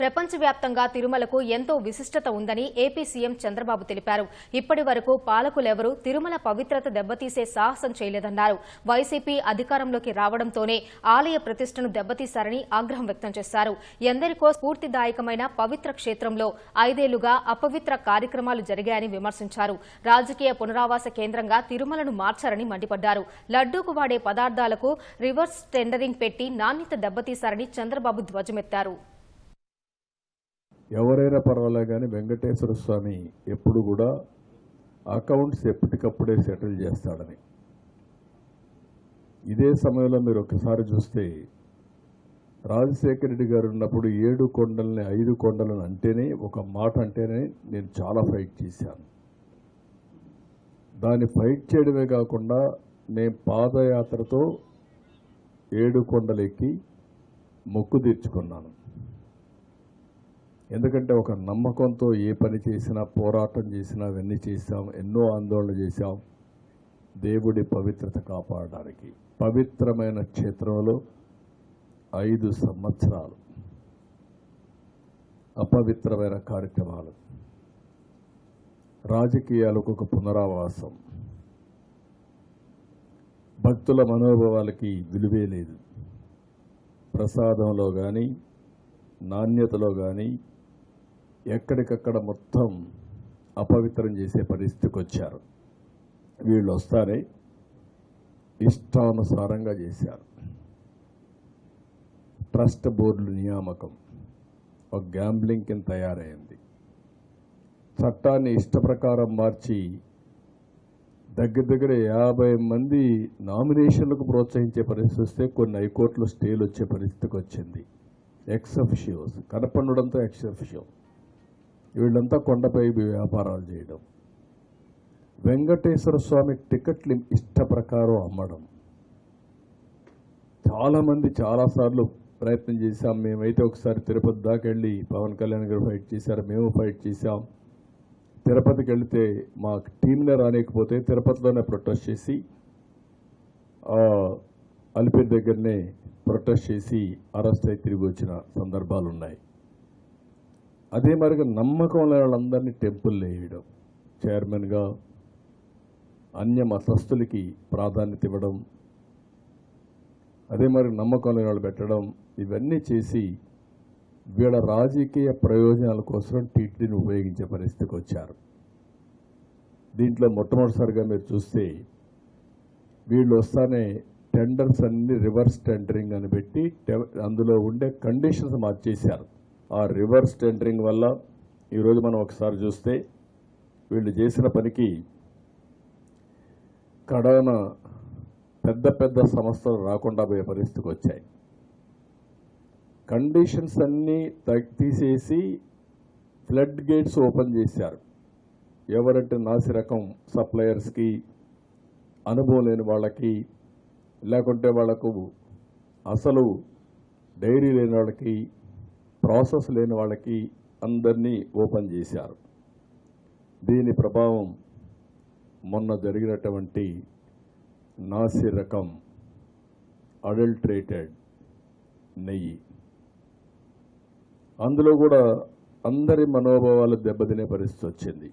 ప్రపంచవ్యాప్తంగా తిరుమలకు ఎంతో విశిష్టత ఉందని ఏపీ సీఎం చంద్రబాబు తెలిపారు. ఇప్పటి వరకు పాలకులెవరూ తిరుమల పవిత్రత దెబ్బతీసే సాహసం చేయలేదన్నారు. వైసీపీ అధికారంలోకి రావడంతోనే ఆలయ ప్రతిష్టను దెబ్బతీశారని ఆగ్రహం వ్యక్తం చేశారు. ఎందరికో స్ఫూర్తిదాయకమైన పవిత్ర క్షేత్రంలో ఐదేళ్ళుగా అపవిత్ర కార్యక్రమాలు జరిగాయని విమర్శించారు. రాజకీయ పునరావాస కేంద్రంగా తిరుమలను మార్చారని మండిపడ్డారు. లడ్డూకు వాడే పదార్థాలకు రివర్స్ టెండరింగ్ పెట్టి నాణ్యత దెబ్బతీశారని చంద్రబాబు ధ్వజమెత్తారు. ఎవరైనా పర్వాలే కానీ వెంకటేశ్వర స్వామి ఎప్పుడు కూడా అకౌంట్స్ ఎప్పటికప్పుడే సెటిల్ చేస్తాడని. ఇదే సమయంలో మీరు ఒకసారి చూస్తే రాజశేఖర రెడ్డి గారు ఉన్నప్పుడు ఏడు కొండల్ని ఐదు కొండలను అంటేనే ఒక మాట అంటేనే నేను చాలా ఫైట్ చేశాను. దాన్ని ఫైట్ చేయడమే కాకుండా నేను పాదయాత్రతో ఏడు కొండలెక్కి మొక్కు తీర్చుకున్నాను. ఎందుకంటే ఒక నమ్మకంతో ఏ పని చేసినా పోరాటం చేసినా అవన్నీ చేసాం ఎన్నో ఆందోళన చేశాం. దేవుడి పవిత్రత కాపాడడానికి పవిత్రమైన క్షేత్రంలో ఐదు సంవత్సరాలు. అపవిత్రమైన కార్యక్రమాలు. రాజకీయాలకు ఒక పునరావాసం. భక్తుల మనోభావాలకి విలువే లేదు. ప్రసాదంలో కానీ నాణ్యతలో కానీ ఎక్కడికక్కడ మొత్తం అపవిత్రం చేసే పరిస్థితికి వచ్చారు వీళ్ళు వస్తారే? ఇష్టానుసారంగా చేశారు. ట్రస్ట్ బోర్డుల నియామకం. ఒక గ్యాంబ్లింగ్ కింద తయారైంది. చట్టాన్ని ఇష్ట ప్రకారం మార్చి దగ్గర దగ్గర యాభై మంది నామినేషన్లకు ప్రోత్సహించే పరిస్థితి వస్తే కొన్ని హైకోర్టులో స్టేలు వచ్చే పరిస్థితికి వచ్చింది ఎక్స్ కనపండడంతో కనపడడంతో వీళ్ళంతా కొండపై వ్యాపారాలు చేయడం. వెంకటేశ్వర స్వామి టికెట్లు ఇష్ట ప్రకారం అమ్మడం. చాలామంది చాలాసార్లు ప్రయత్నం చేశాం. మేమైతే ఒకసారి తిరుపతి దాకా వెళ్ళి పవన్ కళ్యాణ్ గారు ఫైట్ చేశారు. మేము ఫైట్ చేశాం. తిరుపతికి వెళితే మా టీంనే రానికపోతే తిరుపతిలోనే ప్రొటెస్ట్ చేసి ఆ, అలిపిరి దగ్గరనే ప్రొటెస్ట్ చేసి అరెస్ట్ అయి తిరిగి వచ్చిన సందర్భాలు ఉన్నాయి అదే మరిగా నమ్మకం లేని వాళ్ళందరినీ టెంపుల్ వేయడం చైర్మన్గా అన్య మతస్థులకి ప్రాధాన్యత ఇవ్వడం అదే మరి నమ్మకం లేని వాళ్ళు పెట్టడం ఇవన్నీ చేసి వీళ్ళ రాజకీయ ప్రయోజనాల కోసం టీటీని ఉపయోగించే పరిస్థితికి వచ్చారు. దీంట్లో మొట్టమొదటిసారిగా మీరు చూస్తే వీళ్ళు వస్తానే టెండర్స్ అన్ని రివర్స్ టెండరింగ్ అని పెట్టి అందులో ఉండే కండిషన్స్ మార్చేశారు. ఆ రివర్స్ టెండరింగ్ వల్ల ఈరోజు మనం ఒకసారి చూస్తే వీళ్ళు చేసిన పనికి కడాన పెద్ద పెద్ద సంస్థలు రాకుండా పోయే పరిస్థితికి వచ్చాయి. కండిషన్స్ అన్నీ తీసేసి ఫ్లడ్ గేట్స్ ఓపెన్ చేశారు. ఎవరంటే నాసి రకం సప్లయర్స్కి అనుభవం లేని వాళ్ళకి లేకుంటే వాళ్ళకు అసలు డైరీ లేని వాళ్ళకి ప్రాసెస్ లేని వాళ్ళకి అందరినీ ఓపెన్ చేశారు. దీని ప్రభావం మొన్న జరిగినటువంటి నాసి రకం అడల్ట్రేటెడ్ నెయ్యి. అందులో కూడా అందరి మనోభావాలు దెబ్బతినే పరిస్థితి వచ్చింది.